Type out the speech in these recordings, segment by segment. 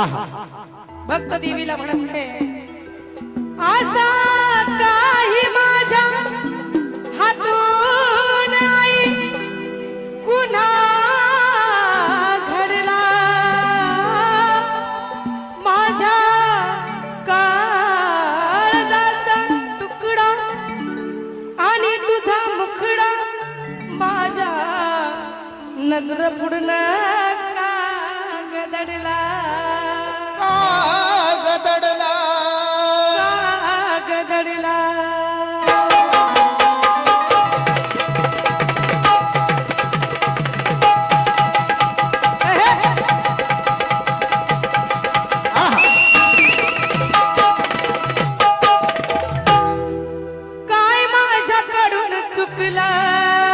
भक्त देवीला म्हणत आहे असा काही माझ्या हातून कुणा माझ्या आणि तुझा माझ्या नजर पुढणार दडला. काय माझ्याकडून चुकला?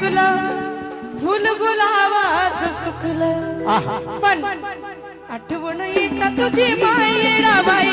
थकलं फुल गुलाबाच सुकलं. पण आठवण येता तुझी बाई बाई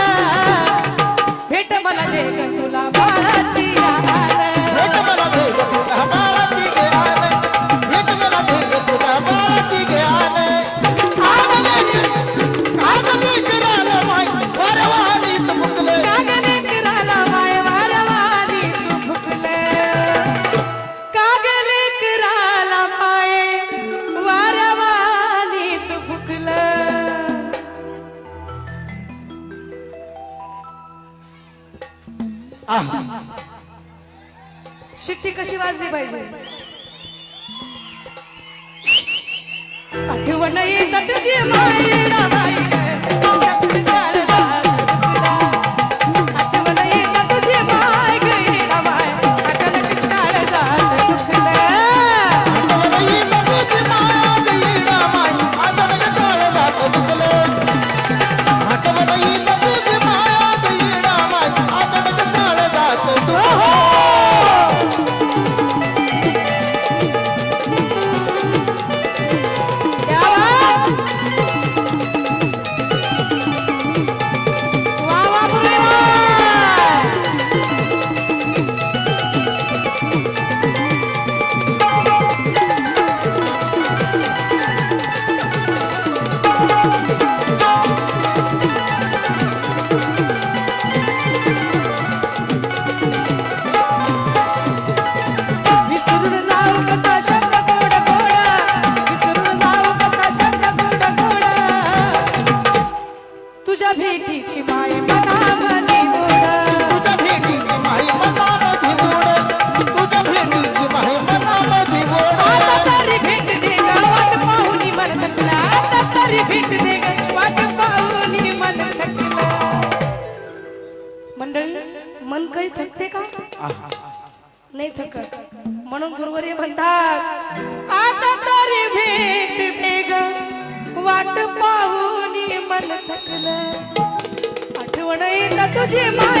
पाहिजे. आठवण येतात तुझी मंडळी मन काही थकते का? नाही म्हणून गुरुवरे म्हणतात आता तरी भेट वाट पाहून मन थकलं. आठवण येईल तुझी माय